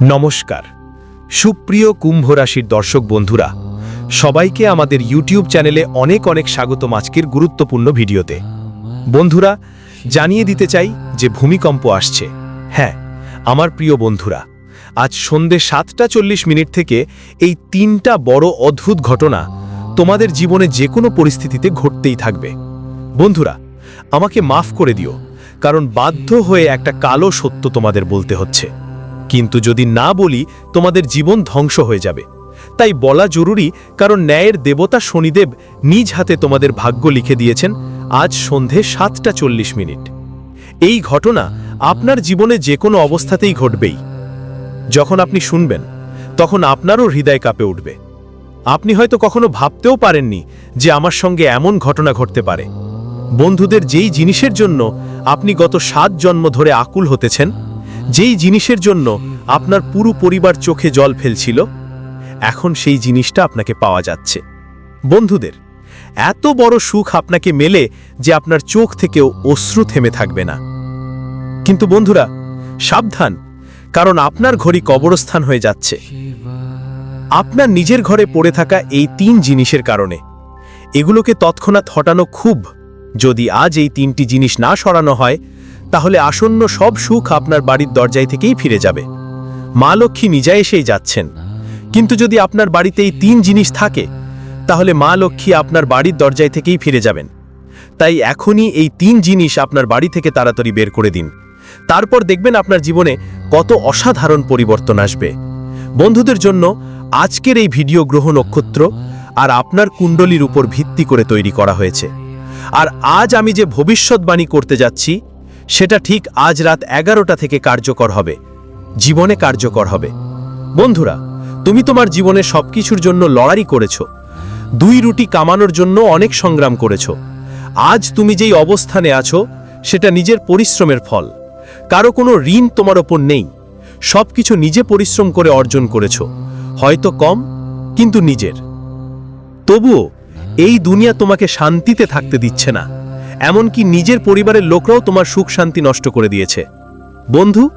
নমস্কার। সুপ্রিয় কুম্ভ রাশির দর্শক বন্ধুরা, সবাইকে আমাদের ইউটিউব চ্যানেলে অনেক অনেক স্বাগত আজকের গুরুত্বপূর্ণ ভিডিওতে। বন্ধুরা, জানিয়ে দিতে চাই যে ভূমিকম্প আসছে। হ্যাঁ আমার প্রিয় বন্ধুরা, আজ সন্ধে সাতটা চল্লিশ মিনিট থেকে এই তিনটা বড় অদ্ভুত ঘটনা তোমাদের জীবনে যে কোনো পরিস্থিতিতে ঘটতেই থাকবে। বন্ধুরা, আমাকে মাফ করে দিও, কারণ বাধ্য হয়ে একটা কালো সত্য তোমাদের বলতে হচ্ছে। কিন্তু যদি না বলি, তোমাদের জীবন ধ্বংস হয়ে যাবে। তাই বলা জরুরি, কারণ ন্যায়ের দেবতা শনিদেব নিজ হাতে তোমাদের ভাগ্য লিখে দিয়েছেন। আজ সন্ধে সাতটা চল্লিশ মিনিট। এই ঘটনা আপনার জীবনে যে কোনো অবস্থাতেই ঘটবেই। যখন আপনি শুনবেন, তখন আপনারও হৃদয় কাঁপে উঠবে। আপনি হয়তো কখনো ভাবতেও পারেননি যে আমার সঙ্গে এমন ঘটনা ঘটতে পারে। বন্ধুদের যেই জিনিসের জন্য আপনি গত সাত জন্ম ধরে আকুল হতেছেন যেই জিনিসের জন্য আপনার পুরো পরিবার চোখে জল ফেলছিল, এখন সেই জিনিসটা আপনাকে পাওয়া যাচ্ছে। বন্ধুদের, এত বড় সুখ আপনাকে মেলে যে আপনার চোখ থেকেও অশ্রু থেমে থাকবে না। কিন্তু বন্ধুরা, সাবধান, কারণ আপনার ঘড়ি কবরস্থান হয়ে যাচ্ছে। আপনার নিজের ঘরে পড়ে থাকা এই তিন জিনিসের কারণে। এগুলোকে তৎক্ষণাৎ হটানো খুব, যদি আজ এই তিনটি জিনিস না সরানো হয় তাহলে আসন্ন সব সুখ আপনার বাড়ির দরজায় থেকেই ফিরে যাবে। মা লক্ষ্মী নিজে এসেই যাচ্ছেন। কিন্তু যদি আপনার বাড়িতে এই তিন জিনিস থাকে, তাহলে মা লক্ষ্মী আপনার বাড়ির দরজায় থেকেই ফিরে যাবেন। তাই এখনই এই তিন জিনিস আপনার বাড়ি থেকে তাড়াতাড়ি বের করে দিন। তারপর দেখবেন আপনার জীবনে কত অসাধারণ পরিবর্তন আসবে। বন্ধুদের জন্য আজকের এই ভিডিও গ্রহ নক্ষত্র আর আপনার কুণ্ডলির উপর ভিত্তি করে তৈরি করা হয়েছে। আর আজ আমি যে ভবিষ্যৎবাণী করতে যাচ্ছি সেটা ঠিক আজ রাত এগারোটা থেকে কার্যকর হবে। জীবনে কার্যকর হবে। বন্ধুরা, তুমি তোমার জীবনে সবকিছুর জন্য লড়াই করেছ। দুই রুটি কামানোর জন্য অনেক সংগ্রাম করেছ। আজ তুমি যেই অবস্থানে আছো, সেটা নিজের পরিশ্রমের ফল। কারও কোনো ঋণ তোমার ওপর নেই। সবকিছু নিজে পরিশ্রম করে অর্জন করেছ। হয়তো কম, কিন্তু নিজের। তবুও, এই দুনিয়া তোমাকে শান্তিতে থাকতে দিচ্ছে না। এমনকি নিজের পরিবারের লোকরাও তোমার সুখ শান্তি নষ্ট করে দিয়েছে। বন্ধু,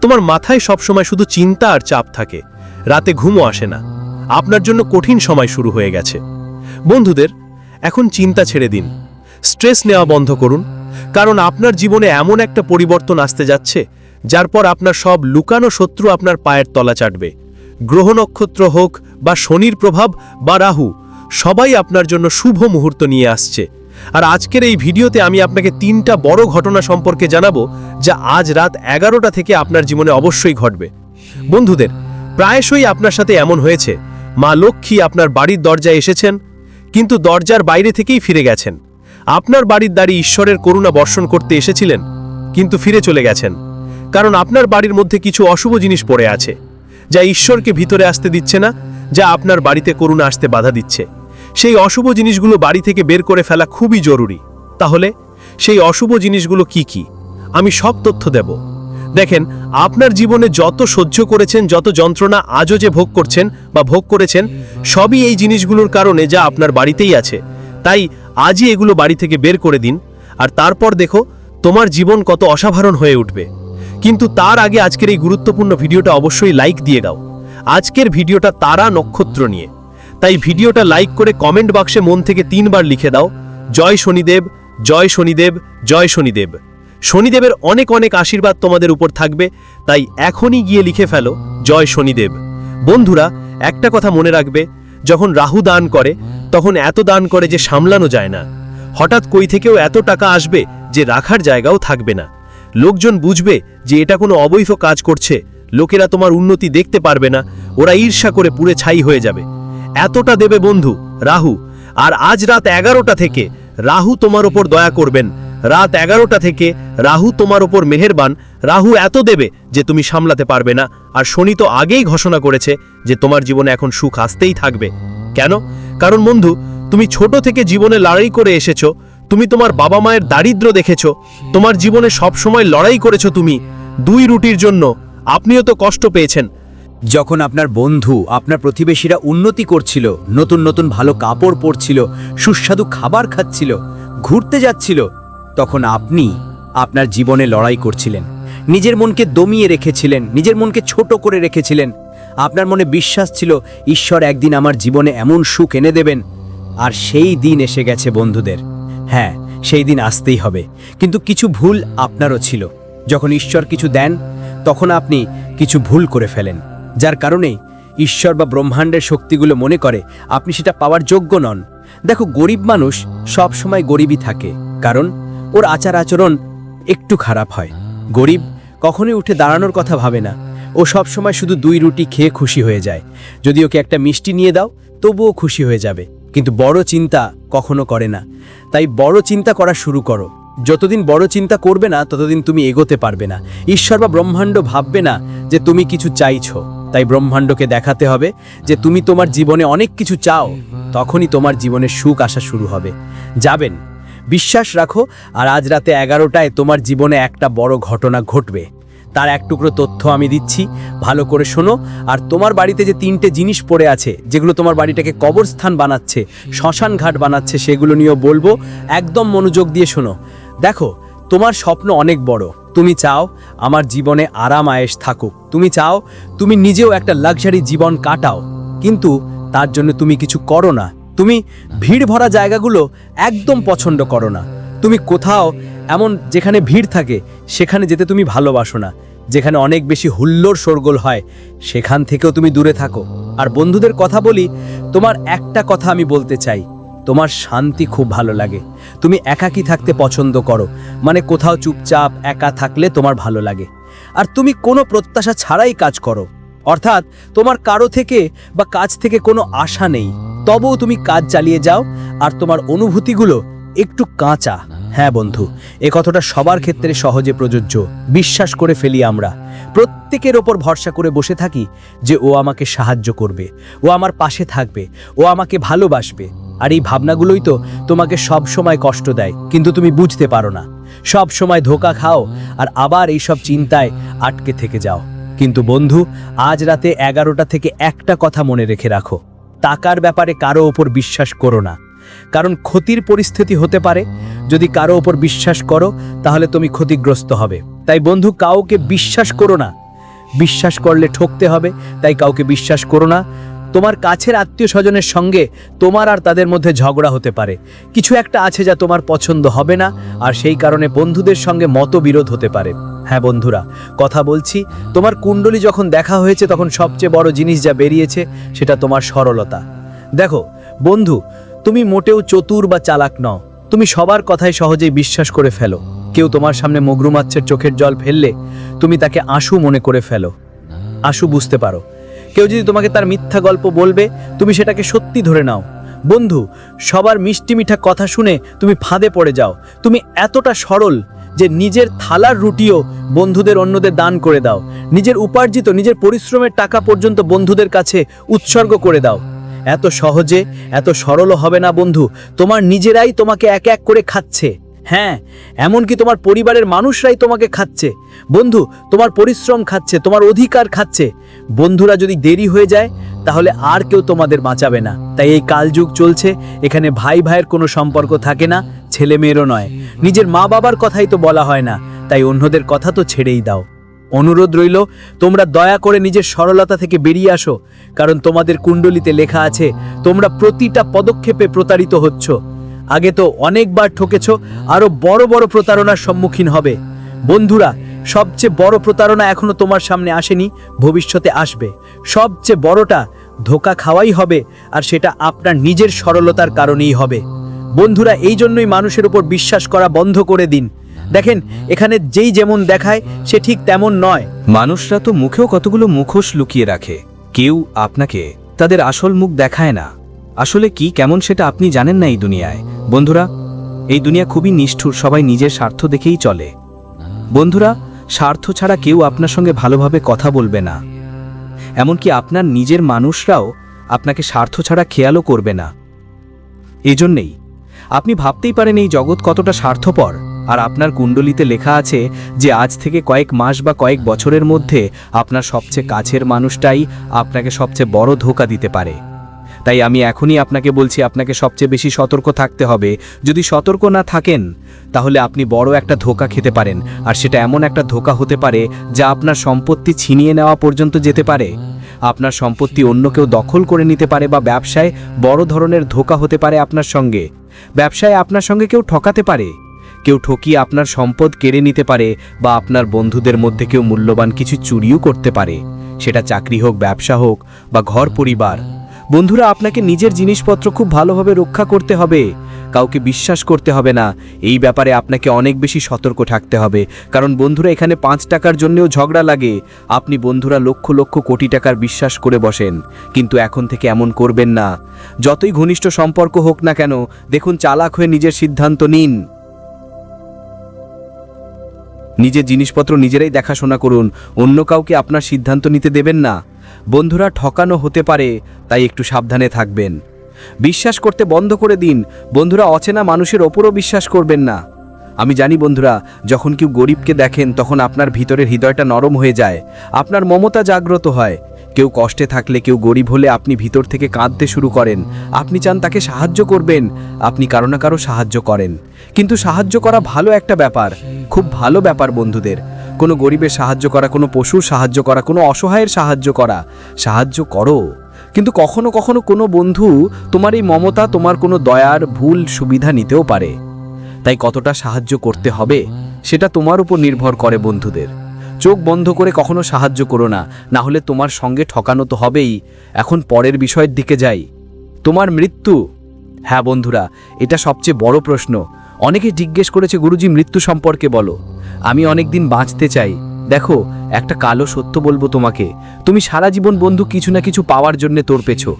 তোমার মাথায় সবসময় শুধু চিন্তা আর চাপ থাকে। রাতে ঘুমও আসে না। আপনার জন্য কঠিন সময় শুরু হয়ে গেছে। বন্ধুদের, এখন চিন্তা ছেড়ে দিন। স্ট্রেস নেওয়া বন্ধ করুন। কারণ আপনার জীবনে এমন একটা পরিবর্তন আসতে যাচ্ছে, যার পর আপনার সব লুকানো শত্রু আপনার পায়ের তলা চাটবে। গ্রহ নক্ষত্র হোক বা শনির প্রভাব বা রাহু, সবাই আপনার জন্য শুভ মুহূর্ত নিয়ে আসছে। আর আজকের এই ভিডিওতে আমি আপনাকে তিনটা বড় ঘটনা সম্পর্কে জানাব যা আজ রাত এগারোটা থেকে আপনার জীবনে অবশ্যই ঘটবে। বন্ধুদের, প্রায়শই আপনার সাথে এমন হয়েছে। মা লক্ষ্মী আপনার বাড়ির দরজায় এসেছেন, কিন্তু দরজার বাইরে থেকেই ফিরে গেছেন। আপনার বাড়ির দাঁড়িয়ে ঈশ্বরের করুণা বর্ষণ করতে এসেছিলেন, কিন্তু ফিরে চলে গেছেন। কারণ আপনার বাড়ির মধ্যে কিছু অশুভ জিনিস পড়ে আছে, যা ঈশ্বরকে ভিতরে আসতে দিচ্ছে না, যা আপনার বাড়িতে করুণা আসতে বাধা দিচ্ছে। সেই অশুভ জিনিসগুলো বাড়ি থেকে বের করে ফেলা খুবই জরুরি। তাহলে, সেই অশুভ জিনিসগুলো কি কি? আমি সব তথ্য দেব। দেখেন, আপনার জীবনে যত সহ্য করেছেন, যত যন্ত্রণা আজও যে ভোগ করছেন বা ভোগ করেছেন, সবই এই জিনিসগুলোর কারণে যা আপনার বাড়িতেই আছে। তাই আজই এগুলো বাড়ি থেকে বের করে দিন, আর তারপর দেখো, তোমার জীবন কত অসাধারণ হয়ে উঠবে। কিন্তু তার আগে আজকের এই গুরুত্বপূর্ণ ভিডিওটা অবশ্যই লাইক দিয়ে দাও। আজকের ভিডিওটা তারা নক্ষত্র নিয়ে। তাই ভিডিওটা লাইক করে কমেন্ট বাক্সে মন থেকে তিনবার লিখে দাও। জয় শনিদেব জয় শনিদেব জয় শনিদেব। শনিদেবের অনেক অনেক আশীর্বাদ তোমাদের উপর থাকবে, তাই এখনই গিয়ে লিখে ফেলো, জয় শনিদেব। বন্ধুরা, একটা কথা মনে রাখবে, যখন রাহু দান করে, তখন এত দান করে যে সামলানো যায় না। হঠাৎ কই থেকেও এত টাকা আসবে যে রাখার জায়গাও থাকবে না। লোকজন বুঝবে যে এটা কোনো অবৈধ কাজ করছে, লোকেরা তোমার উন্নতি দেখতে পারবে না, ওরা ঈর্ষা করে পুরে ছাই হয়ে যাবে। এতটা দেবে বন্ধু, রাহু। আর আজ রাত এগারোটা থেকে রাহু তোমার ওপর দয়া করবেন। রাত এগারোটা থেকে রাহু তোমার ওপর মেহেরবান। রাহু এত দেবে যে তুমি সামলাতে পারবে না। আর শনি তো আগেই ঘোষণা করেছে যে তোমার জীবনে এখন সুখ আসতেই থাকবে। কেন? কারণ বন্ধু, তুমি ছোট থেকে জীবনে লড়াই করে এসেছ। তুমি তোমার বাবা মায়ের দারিদ্র দেখেছ। তোমার জীবনে সব সময় লড়াই করেছ তুমি। দুই রুটির জন্য। আপনিও তো কষ্ট পেয়েছেন। যখন আপনার বন্ধু, আপনার প্রতিবেশীরা উন্নতি করছিল, নতুন নতুন ভালো কাপড় পরছিল, সুস্বাদু খাবার খাচ্ছিল, ঘুরতে যাচ্ছিল, তখন আপনি আপনার জীবনে লড়াই করছিলেন। নিজের মনকে দমিয়ে রেখেছিলেন, নিজের মনকে ছোট করে রেখেছিলেন। আপনার মনে বিশ্বাস ছিল, ঈশ্বর একদিন আমার জীবনে এমন সুখ এনে দেবেন। আর সেই দিন এসে গেছে বন্ধুদের। হ্যাঁ সেই দিন আসতেই হবে। কিন্তু কিছু ভুল আপনারও ছিল। যখন ঈশ্বর কিছু দেন, তখন আপনি কিছু ভুল করে ফেলেন। যার কারণেই ঈশ্বর বা ব্রহ্মাণ্ডের শক্তিগুলো মনে করে, আপনি সেটা পাওয়ার যোগ্য নন। দেখো, গরিব মানুষ সব সময় গরিবই থাকে, কারণ ওর আচার আচরণ একটু খারাপ হয়। গরিব কখনোই উঠে দাঁড়ানোর কথা ভাবে না। ও সব সময় শুধু দুই রুটি খেয়ে খুশি হয়ে যায়। যদি ওকে একটা মিষ্টি নিয়ে দাও, তবুও খুশি হয়ে যাবে। কিন্তু বড় চিন্তা কখনো করে না। তাই বড় চিন্তা করা শুরু করো। যতদিন বড় চিন্তা করবে না, ততদিন তুমি এগোতে পারবে না। ঈশ্বর বা ব্রহ্মাণ্ড ভাববে না যে তুমি কিছু চাইছো। তাই ব্রহ্মাণ্ডকে দেখাতে হবে যে তুমি তোমার জীবনে অনেক কিছু চাও, তখনই তোমার জীবনে সুখ আসা শুরু হবে। যাবেন, বিশ্বাস রাখো, আর আজ রাতে এগারোটায় তোমার জীবনে একটা বড় ঘটনা ঘটবে। তার এক টুকরো তথ্য আমি দিচ্ছি, ভালো করে শোনো, আর তোমার বাড়িতে যে তিনটে জিনিস পড়ে আছে, যেগুলো তোমার বাড়িটাকে কবরস্থান বানাচ্ছে, শ্মশান ঘাট বানাচ্ছে, সেগুলো নিয়েও বলব, একদম মনোযোগ দিয়ে শোনো। দেখো, তোমার স্বপ্ন অনেক বড়। তুমি চাও আমার জীবনে আরাম আয়েস থাকুক। তুমি চাও তুমি নিজেও একটা লাক্সারি জীবন কাটাও। কিন্তু তার জন্য তুমি কিছু করো না। তুমি ভিড় ভরা জায়গাগুলো একদম পছন্দ করো না। তুমি কোথাও এমন যেখানে ভিড় থাকে, সেখানে যেতে তুমি ভালোবাসো না। যেখানে অনেক বেশি হুল্লোড় শোরগোল হয়, সেখান থেকেও তুমি দূরে থাকো। আর বন্ধুদের কথা বলি, তোমার একটা কথা আমি বলতে চাই। তোমার শান্তি খুব ভালো লাগে। তুমি একাকী থাকতে পছন্দ করো? মানে কোথাও চুপচাপ একা থাকলে তোমার ভালো লাগে। আর তুমি কোনো প্রত্যাশা ছাড়াই কাজ করো। অর্থাৎ তোমার কারও থেকে বা কাজ থেকে কোনো আশা নেই। তবুও তুমি কাজ চালিয়ে যাও, আর তোমার অনুভূতিগুলো একটু কাঁচা। হ্যাঁ বন্ধু, এ কথাটা সবার ক্ষেত্রে সহজে প্রযোজ্য। বিশ্বাস করে ফেলি আমরা। প্রত্যেকের ওপর ভরসা করে বসে থাকি যে ও আমাকে সাহায্য করবে, ও আমার পাশে থাকবে, ও আমাকে ভালোবাসবে। আর এই ভাবনাগুলোই তো তোমাকে সব সময় কষ্ট দেয়, কিন্তু তুমি বুঝতে পারো না। সব সময় ধোকা খাও আর আবার এই সব চিন্তায় আটকে থেকে যাও। কিন্তু বন্ধু, আজ রাতে এগারোটা থেকে একটা কথা মনে রেখে রাখো। টাকার ব্যাপারে কারও ওপর বিশ্বাস করো না। কারণ ক্ষতির পরিস্থিতি হতে পারে। যদি কারও ওপর বিশ্বাস করো, তাহলে তুমি ক্ষতিগ্রস্ত হবে। তাই বন্ধু, কাউকে বিশ্বাস করো না। বিশ্বাস করলে ঠকতে হবে, তাই কাউকে বিশ্বাস করো না। তোমার কাছের আত্মীয় স্বজনের সঙ্গে তোমার আর তাদের মধ্যে ঝগড়া হতে পারে। কিছু একটা আছে যা তোমার পছন্দ হবে না, আর সেই কারণে বন্ধুদের সঙ্গে মতবিরোধ হতে পারে। হ্যাঁ বন্ধুরা, কথা বলছি, তোমার কুণ্ডলী যখন দেখা হয়েছে তখন সবচেয়ে বড় জিনিস যা বেরিয়েছে সেটা তোমার সরলতা। দেখো, বন্ধু, তুমি মোটেও চতুর বা চালাক নও। তুমি সবার কথায় সহজেই বিশ্বাস করে ফেলো। কেউ তোমার সামনে মগরুমাচ্ছের চোখের জল ফেললে তুমি তাকে আঁসু মনে করে ফেলো। আশু বুঝতে পারো। কেউ যদি তোমাকে তার মিথ্যা গল্প বলবে, তুমি সেটাকে সত্যি ধরে নাও। বন্ধু, সবার মিষ্টি মিঠা কথা শুনে তুমি ফাঁদে পড়ে যাও। তুমি এতটা সরল যে নিজের থালার রুটিও বন্ধুদের অন্যদের দান করে দাও। নিজের উপার্জিত, নিজের পরিশ্রমের টাকা পর্যন্ত বন্ধুদের কাছে উৎসর্গ করে দাও। এত সহজে, এত সরলও হবে না বন্ধু। তোমার নিজেরাই তোমাকে এক এক করে খাচ্ছে। হ্যাঁ এমনকি তোমার পরিবারের মানুষরাই তোমাকে খাচ্ছে। বন্ধু, তোমার পরিশ্রম খাচ্ছে, তোমার অধিকার খাচ্ছে। বন্ধুরা যদি দেরি হয়ে যায়, তাহলে আর কেউ তোমাদের বাঁচাবে না। তাই এই কালযুগ চলছে, এখানে ভাই ভাইয়ের কোনো সম্পর্ক থাকে না, ছেলে মেয়েরও নয়। নিজের মা বাবার কথাই তো বলা হয় না, তাই অন্যদের কথা তো ছেড়েই দাও। অনুরোধ রইল, তোমরা দয়া করে নিজের সরলতা থেকে বেরিয়ে আসো, কারণ তোমাদের কুণ্ডলিতে লেখা আছে, তোমরা প্রতিটা পদক্ষেপে প্রতারিত হচ্ছ। আগে তো অনেকবার ঠকেছ, আরও বড় বড় প্রতারণার সম্মুখীন হবে। বন্ধুরা, সবচেয়ে বড় প্রতারণা এখনও তোমার সামনে আসেনি, ভবিষ্যতে আসবে। সবচেয়ে বড়টা ধোকা খাওয়াই হবে, আর সেটা আপনার নিজের সরলতার কারণেই হবে। বন্ধুরা, এই জন্যই মানুষের উপর বিশ্বাস করা বন্ধ করে দিন। দেখেন, এখানে যেই যেমন দেখায়, সে ঠিক তেমন নয়। মানুষরা তো মুখেও কতগুলো মুখোশ লুকিয়ে রাখে। কেউ আপনাকে তাদের আসল মুখ দেখায় না। আসলে কি, কেমন সেটা আপনি জানেন না এই দুনিয়ায়? বন্ধুরা, এই দুনিয়া খুবই নিষ্ঠুর, সবাই নিজের স্বার্থ দেখেই চলে। বন্ধুরা, স্বার্থ ছাড়া কেউ আপনার সঙ্গে ভালোভাবে কথা বলবে না। এমনকি আপনার নিজের মানুষরাও আপনাকে স্বার্থ ছাড়া খেয়ালও করবে না। এজন্যেই, আপনি ভাবতেই পারেন এই জগৎ কতটা স্বার্থপর। আর আপনার কুণ্ডলিতে লেখা আছে যে, আজ থেকে কয়েক মাস বা কয়েক বছরের মধ্যে আপনার সবচেয়ে কাছের মানুষটাই আপনাকে সবচেয়ে বড় ধোকা দিতে পারে। তাই আমি এখনই আপনাকে বলছি আপনাকে সবচেয়ে বেশি সতর্ক থাকতে হবে। যদি সতর্ক না থাকেন, তাহলে আপনি বড় একটা ধোকা খেতে পারেন, আর সেটা এমন একটা ধোকা হতে পারে যা আপনার সম্পত্তি ছিনিয়ে নেওয়া পর্যন্ত যেতে পারে। আপনার সম্পত্তি অন্য কেউ দখল করে নিতে পারে বা ব্যবসায় বড় ধরনের ধোকা হতে পারে আপনার সঙ্গে। ব্যবসায় আপনার সঙ্গে কেউ ঠকাতে পারে। কেউ ঠকিয়ে আপনার সম্পদ কেড়ে নিতে পারে বা আপনার বন্ধুদের মধ্যে কেউ মূল্যবান কিছু চুরিও করতে পারে। সেটা চাকরি হোক, ব্যবসা হোক বা ঘর পরিবার। বন্ধুরা, আপনাকে নিজের জিনিসপত্র খুব ভালোভাবে রক্ষা করতে হবে। কাউকে বিশ্বাস করতে হবে না। এই ব্যাপারে আপনাকে অনেক বেশি সতর্ক থাকতে হবে। কারণ বন্ধুরা, এখানে পাঁচ টাকার জন্যও ঝগড়া লাগে। আপনি বন্ধুরা লক্ষ লক্ষ কোটি টাকার বিশ্বাস করে বসেন। কিন্তু এখন থেকে এমন করবেন না। যতই ঘনিষ্ঠ সম্পর্ক হোক না কেন, দেখুন, চালাক হয়ে নিজের সিদ্ধান্ত নিন। নিজের জিনিসপত্র নিজেরাই দেখাশোনা করুন। অন্য কাউকে আপনার সিদ্ধান্ত নিতে দেবেন না। বন্ধুরা ঠকানো হতে পারে, তাই একটু সাবধানে থাকবেন। বিশ্বাস করতে বন্ধ করে দিন, বন্ধুরা অচেনা মানুষের ওপরও বিশ্বাস করবেন না। আমি জানি বন্ধুরা, যখন কেউ গরিবকে দেখেন, তখন আপনার ভিতরের হৃদয়টা নরম হয়ে যায়, আপনার মমতা জাগ্রত হয়। কেউ কষ্টে থাকলে কেউ গরিব হলে আপনি ভিতর থেকে কাঁদতে শুরু করেন। আপনি চান তাকে সাহায্য করবেন, আপনি কারও না কারও সাহায্য করেন। কিন্তু সাহায্য করা ভালো একটা ব্যাপার, খুব ভালো ব্যাপার বন্ধুদের। কোনো গরিবের সাহায্য করা, কোনো পশুর সাহায্য করা, কোনো অসহায়ের সাহায্য করা, সাহায্য করো। কিন্তু কখনো কখনো কোনো বন্ধু তোমার এই মমতা, তোমার কোনো দয়ার ভুল সুবিধা নিতেও পারে। তাই কতটা সাহায্য করতে হবে, সেটা তোমার উপর নির্ভর করে বন্ধুদের। চোখ বন্ধ করে কখনো সাহায্য করো না না হলে তোমার সঙ্গে ঠকানো তো হবেই। এখন পরের বিষয়ের দিকে যাই। তোমার মৃত্যু? হ্যাঁ বন্ধুরা, এটা সবচেয়ে বড় প্রশ্ন। অনেকে জিজ্ঞেস করেছে, গুরুজি, মৃত্যু সম্পর্কে বলো। আমি অনেক দিন বাঁচতে চাই। দেখো, একটা কালো সত্য বলব তোমাকে। তুমি সারা জীবন বন্ধু, কিছু না কিছু পাওয়ার জন্য তোর পেছো।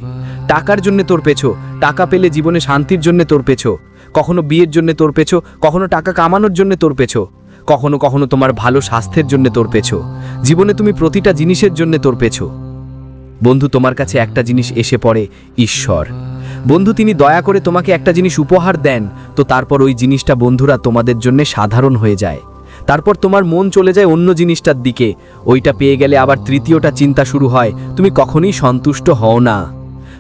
টাকার জন্য তোর পেছো। টাকা পেলে জীবনে শান্তির জন্য তোর পেছো। কখনো বিয়ের জন্য তোর পেছো। কখনো টাকা কামানোর জন্য তোর পেছো। কখনো কখনো তোমার ভালো স্বাস্থ্যের জন্য তোর পেছো। জীবনে তুমি প্রতিটা জিনিসের জন্য তোর পেছো। বন্ধু, তোমার কাছে একটা জিনিস এসে পড়ে, ঈশ্বর। বন্ধু, তিনি দয়া করে তোমাকে একটা জিনিস উপহার দেন। তো তারপর ওই জিনিসটা বন্ধুরা তোমাদের জন্য সাধারণ হয়ে যায়। তারপর তোমার মন চলে যায় অন্য জিনিসটার দিকে। ওইটা পেয়ে গেলে আবার তৃতীয়টা চিন্তা শুরু হয়, তুমি কখনোই সন্তুষ্ট হও না।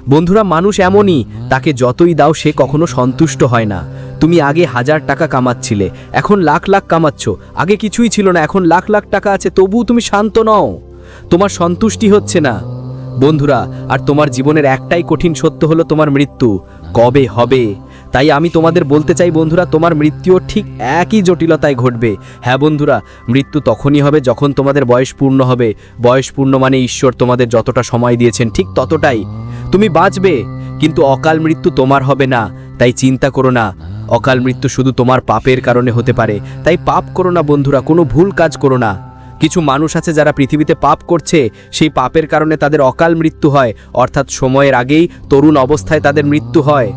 বন্ধুরা, মানুষ এমনই, তাকে যতই দাও সে কখনো সন্তুষ্ট হয় না। তুমি আগে হাজার টাকা কামাচ্ছিলে, এখন লাখ লাখ কামাচ্ছ। আগে কিছুই ছিল না, এখন লাখ লাখ টাকা আছে, তবুও তুমি শান্ত নও। তোমার সন্তুষ্টি হচ্ছে না। বন্ধুরা, আর তোমার জীবনের একটাই কঠিন সত্য হলো তোমার মৃত্যু। কবে হবে? তাই আমি তোমাদের বলতে চাই বন্ধুরা, তোমার মৃত্যুও ঠিক একই জটিলতায় ঘটবে। হ্যাঁ বন্ধুরা, মৃত্যু তখনই হবে যখন তোমাদের বয়স পূর্ণ হবে। বয়স পূর্ণ মানে ঈশ্বর তোমাদের যতটা সময় দিয়েছেন, ঠিক ততটাই। তুমি বাঁচবে, কিন্তু অকাল মৃত্যু তোমার হবে না। তাই চিন্তা করো না, অকাল মৃত্যু শুধু তোমার পাপের কারণে হতে পারে। তাই পাপ করো না বন্ধুরা, কোনো ভুল কাজ করো না। কিছু মানুষ আছে যারা পৃথিবীতে পাপ করছে, সেই পাপের কারণে তাদের অকাল মৃত্যু হয়। অর্থাৎ সময়ের আগেই তরুণ অবস্থায় তাদের মৃত্যু হয়।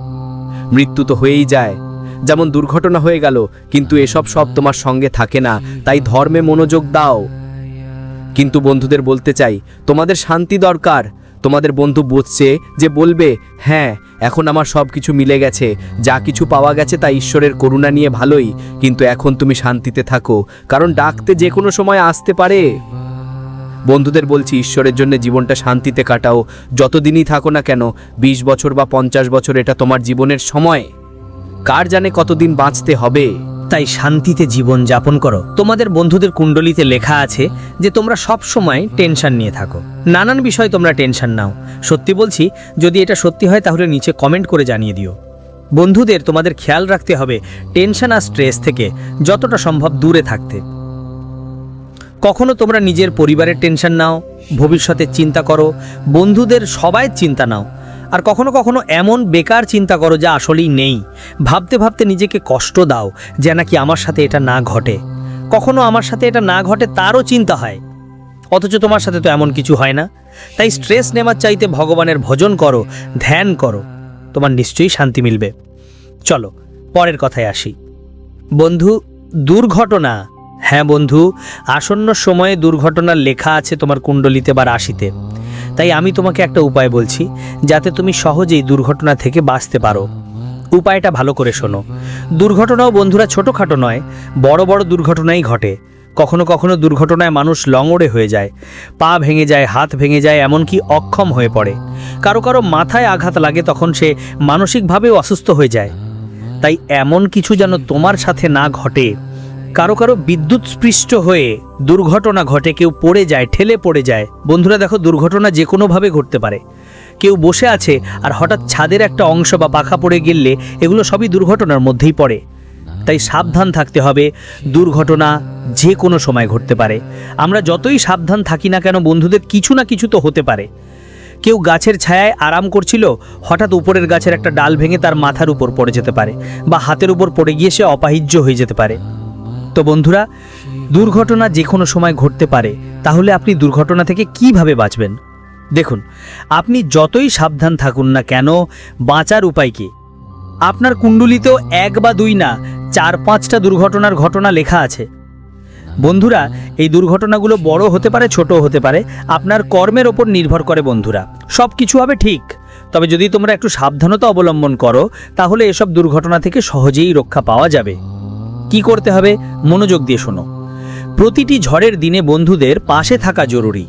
মৃত্যু তো হয়েই যায়। যেমন দুর্ঘটনা হয়ে গেল, কিন্তু এসব সব তোমার সঙ্গে থাকে না, তাই ধর্মে মনোযোগ দাও। কিন্তু বন্ধুদের বলতে চাই, তোমাদের শান্তি দরকার। তোমাদের বন্ধু বুঝছে যে বলবে হ্যাঁ এখন আমার সব কিছু মিলে গেছে। যা কিছু পাওয়া গেছে তা ঈশ্বরের করুণা নিয়ে ভালোই। কিন্তু এখন তুমি শান্তিতে থাকো। কারণ ডাকতে যে কোনো সময় আসতে পারে। বন্ধুদের বলছি, ঈশ্বরের জন্য জীবনটা শান্তিতে কাটাও। যতদিনই থাকো না কেন ২০ বছর বা পঞ্চাশ বছর এটা তোমার জীবনের সময়। কার জানে কতদিন বাঁচতে হবে? তাই শান্তিতে জীবন যাপন করো। তোমাদের বন্ধুদের কুণ্ডলিতে লেখা আছে যে তোমরা সব সময় টেনশন নিয়ে থাকো। নানান বিষয় তোমরা টেনশন নাও। সত্যি বলছি, যদি এটা সত্যি হয় তাহলে নিচে কমেন্ট করে জানিয়ে দিও। বন্ধুদের, তোমাদের খেয়াল রাখতে হবে টেনশন আর স্ট্রেস থেকে যতটা সম্ভব দূরে থাকতে। কখনো তোমরা নিজের পরিবারের টেনশন নাও, ভবিষ্যতের চিন্তা করো, বন্ধুদের সবাই চিন্তা নাও। আর কখনো কখনো এমন বেকার চিন্তা করো যা আসলেই নেই। ভাবতে ভাবতে নিজেকে কষ্ট দাও যে নাকি আমার সাথে এটা না ঘটে। কখনো আমার সাথে এটা না ঘটে তারও চিন্তা হয়। অথচ তোমার সাথে তো এমন কিছু হয় না। তাই স্ট্রেস নেওয়ার চাইতে ভগবানের ভজন করো, ধ্যান করো, তোমার নিশ্চয়ই শান্তি মিলবে। চলো, পরের কথায় আসি। বন্ধু, দুর্ঘটনা। হ্যাঁ বন্ধু, আসন্ন সময়ে দুর্ঘটনার লেখা আছে তোমার কুণ্ডলিতে বা রাশিতে। তাই আমি তোমাকে একটা উপায় বলছি, যাতে তুমি সহজেই দুর্ঘটনা থেকে বাঁচতে পারো। উপায়টা ভালো করে শোনো। দুর্ঘটনাও বন্ধুরা ছোটোখাটো নয়, বড় বড় দুর্ঘটনাই ঘটে। কখনো কখনো দুর্ঘটনায় মানুষ লঙড়ে হয়ে যায়, পা ভেঙে যায়, হাত ভেঙে যায়, এমনকি অক্ষম হয়ে পড়ে। কারও কারও মাথায় আঘাত লাগে তখন সে মানসিকভাবেও অসুস্থ হয়ে যায়। তাই এমন কিছু যেন তোমার সাথে না ঘটে। কারও কারও বিদ্যুৎ স্পৃষ্ট হয়ে দুর্ঘটনা ঘটে, কেউ পড়ে যায়, ঠেলে পড়ে যায়। বন্ধুরা, দেখো, দুর্ঘটনা যে কোনোভাবে ঘটতে পারে। কেউ বসে আছে আর হঠাৎ ছাদের একটা অংশ বা পাখা পড়ে গেলে এগুলো সবই দুর্ঘটনার মধ্যেই পড়ে। তাই সাবধান থাকতে হবে। দুর্ঘটনা যে কোনো সময় ঘটতে পারে। আমরা যতই সাবধান থাকি না কেন, বন্ধুদের কিছু না কিছু তো হতে পারে। কেউ গাছের ছায়ায় আরাম করছিল, হঠাৎ উপরের গাছের একটা ডাল ভেঙে তার মাথার উপর পড়ে যেতে পারে বা হাতের উপর পড়ে গিয়ে সে অপাহিজ্য হয়ে যেতে পারে। তো বন্ধুরা, দুর্ঘটনা যে কোনো সময় ঘটতে পারে, তাহলে আপনি দুর্ঘটনা থেকে কীভাবে বাঁচবেন? দেখুন, আপনি যতই সাবধান থাকুন না কেন, বাঁচার উপায় কি? আপনার কুণ্ডলিতেও এক বা দুই না, চার পাঁচটা দুর্ঘটনার ঘটনা লেখা আছে। বন্ধুরা, এই দুর্ঘটনাগুলো বড় হতে পারে ছোট হতে পারে, আপনার কর্মের ওপর নির্ভর করে বন্ধুরা। সব কিছু হবে ঠিক, তবে যদি তোমরা একটু সাবধানতা অবলম্বন করো, তাহলে এসব দুর্ঘটনা থেকে সহজেই রক্ষা পাওয়া যাবে। কি করতে হবে? মনোযোগ দিয়ে শোনো। প্রতিটি ঝড়ের দিনে বন্ধুদের পাশে থাকা জরুরি।